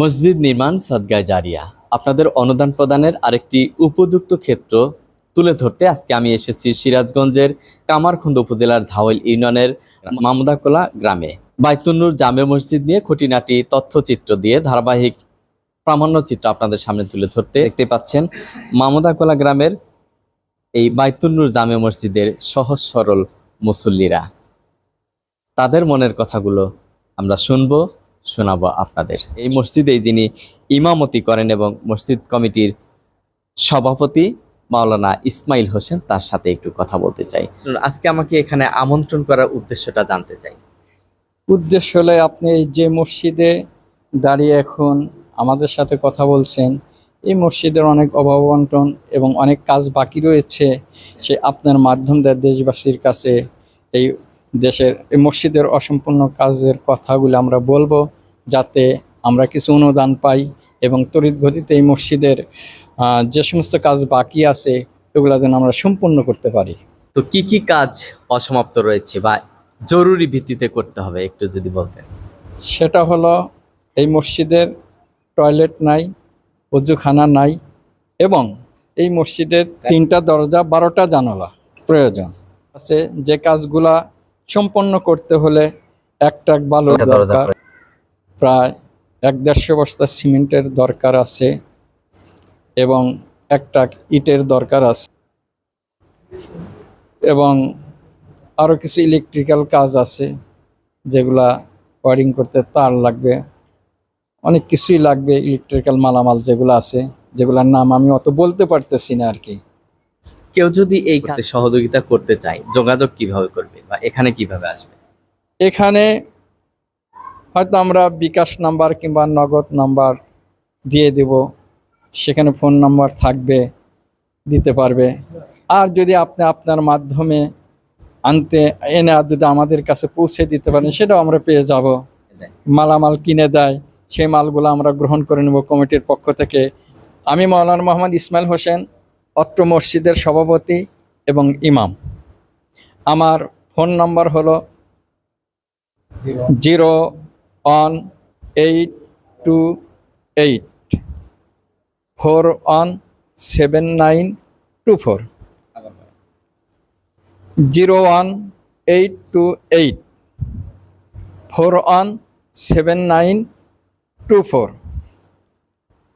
মসজিদ নির্মাণ সদগায় জারিয়া। আপনাদের অনুদান প্রদানের আরেকটি উপযুক্ত ক্ষেত্র তুলে ধরতে আজকে আমি এসেছি সিরাজগঞ্জের কামারখন্দ উপজেলার ঝাওয়াইল ইউনিয়নের মামুদাকোলা গ্রামে। বাইতুন্নুর জামে মসজিদ নিয়ে খুঁটিনাটি তথ্যচিত্র দিয়ে ধারাবাহিক প্রামাণ্য চিত্র আপনাদের সামনে তুলে ধরতে দেখতে পাচ্ছেন। মামুদাকোলা গ্রামের এই বাইতুন্নুর জামে মসজিদের সহজ সরল মুসল্লিরা। তাদের মনের কথাগুলো আমরা শুনব। শোনাবো আপনাদের। এই মসজিদে যিনি ইমামতি করেন এবং মসজিদ কমিটির সভাপতি মাওলানা ইসমাইল হোসেন তার সাথে একটু কথা বলতে চাই। আজকে আমাকে এখানে আমন্ত্রণ করার উদ্দেশ্যটা জানতে চাই। উদ্দেশ্য হলে আপনি যে মসজিদে দাঁড়িয়ে এখন আমাদের সাথে কথা বলছেন এই মসজিদের অনেক অভাব অনটন এবং অনেক কাজ বাকি রয়েছে। সে আপনার মাধ্যম দেয় দেশবাসীর কাছে এই দেশের এই মসজিদের অসম্পূর্ণ কাজের কথাগুলো আমরা বলব যাতে আমরা কিছু অনুদান পাই এবং তড়িৎ গতিতে এই মসজিদের যে সমস্ত কাজ বাকি আছে এগুলো যেন আমরা সম্পূর্ণ করতে পারি। তো কি কি কাজ অসমাপ্ত রয়েছে বা জরুরি ভিত্তিতে করতে হবে একটু যদি বলতেন? সেটা হলো এই মসজিদের টয়লেট নাই অজুখানা নাই এবং এই মসজিদের তিনটা দরজা বারোটা জানালা প্রয়োজন। আছে যে কাজগুলা সম্পন্ন করতে হলে এক ট্রাক বালুর দরকার। প্রায় এক দেড়শো বস্তা সিমেন্টের দরকার আছে এবং এক ট্রাক ইটের দরকার আছে। এবং আরও কিছু ইলেকট্রিক্যাল কাজ আছে যেগুলা ওয়ারিং করতে তার লাগবে। অনেক কিছুই লাগবে ইলেকট্রিক্যাল মালামাল যেগুলো আছে যেগুলোর নাম আমি অত বলতে পারতেছি না আর কি। কেউ যদি এই কাজে সহযোগিতা করতে চায় যোগাযোগ কীভাবে করবে বা এখানে কীভাবে আসবে? এখানে হয়তো আমরা বিকাশ নাম্বার কিংবা নগদ নাম্বার দিয়ে দেব সেখানে ফোন নাম্বার থাকবে দিতে পারবে। আর যদি আপনি আপনার মাধ্যমে আনতে এনে আর যদি আমাদের কাছে পৌঁছে দিতে পারেন সেটাও আমরা পেয়ে যাব। মালামাল কিনে দেয় সেই মালগুলো আমরা গ্রহণ করে নেব কমিটির পক্ষ থেকে। আমি মৌলানা মোহাম্মদ ইসমাইল হোসেন অত্র মসজিদের সভাপতি এবং ইমাম। আমার ফোন নাম্বার হলো zero one eight two eight four one seven nine two four. Zero one eight two eight four one seven nine two four.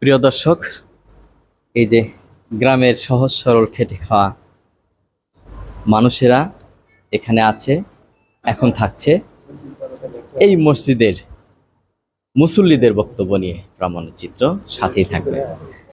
প্রিয় দর্শক, এই যে গ্রামের সহজ সরল খেটে খাওয়া মানুষেরা এখানে আছে, এখন থাকছে এই মসজিদের মুসল্লিদের বক্তব্য নিয়ে প্রামাণ্য চিত্র সাথেই থাকবে।